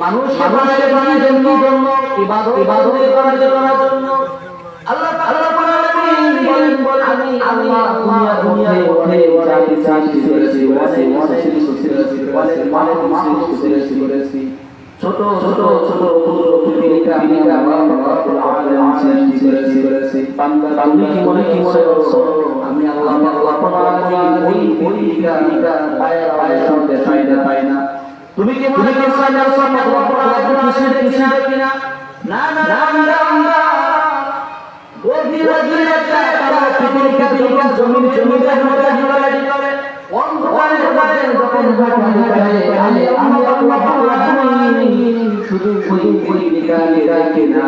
মানুষ মানুষের করার জন্য আল্লাহ আল্লাহ আমি আল্লাহ ছোট ছোট ছোট পৃথিবীটা আমি আল্লাহ রাব্বুল আলামিন সৃষ্টি করেছি করেছি বান্দা তুমি কি মনে কি মনে করছ? আমি আল্লাহ আল্লাহ আলামিন ওই ওই পৃথিবীটা পায়ে পায়ে মধ্যে পাই না পাই না। তুমি কি মনে করছ আমি আল্লাহ রাব্বুল আলামিন কিছু কিছু কিনা? না না না না গভীর গভীর তারা পৃথিবীকে যখন জমিন জমিতে মধ্যে ঢুকাড়ি করে অন্ধকারে অন্ধকারে যখন আমি আমি আল্লাহ আলামিন শুধু শুধু নিকালে রাখি না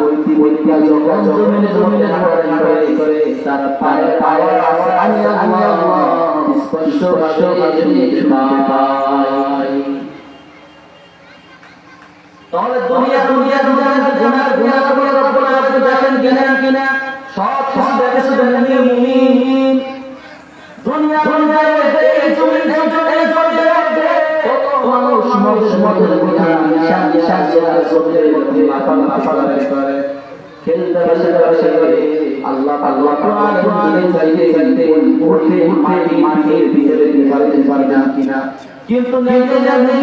ওই পৃথিবীকে যখন জমিনে জমিনে ঢুকাড়ি করে তার পায়ে পায়ে আমি আল্লাহ স্পষ্ট ভাবে শুনতে পাই তাহলে দুনিয়া দুনিয়া দুনিয়া গুনাহ গুনাহ করে রব্বুল আলামিন দেখেন কিনা কিনা সব কিছু দেখে শুধু মুমিন দুনিয়া দুনিয়া মধ্যে এই জমিন এই জমিনের মধ্যে কত মানুষ মানুষ মদের করে জমিনের মধ্যে মাথা মাথা করে বসে বসে আল্লাহ আল্লাহ কোরআন কোরআনে চাইতে চাইতে উঠে মাটি মাটির ভিতরে পারতে পারে না কিনা কিন্তু নেই জানে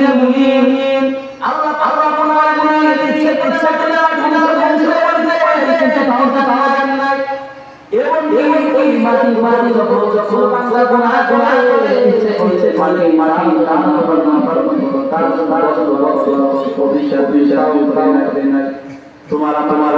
আল্লাহ আল্লাহ কোরআন কোরআনে ইচ্ছে ইচ্ছা করে দেয় কিন্তু ধ্বংস পাওয়া যায় না এবং এই মাটি মাটি যখন যখন বাংলা গুনাহ গুনাহ ইচ্ছে ইচ্ছে মাটি মাটি দান করে না করে তার তোমার তোমার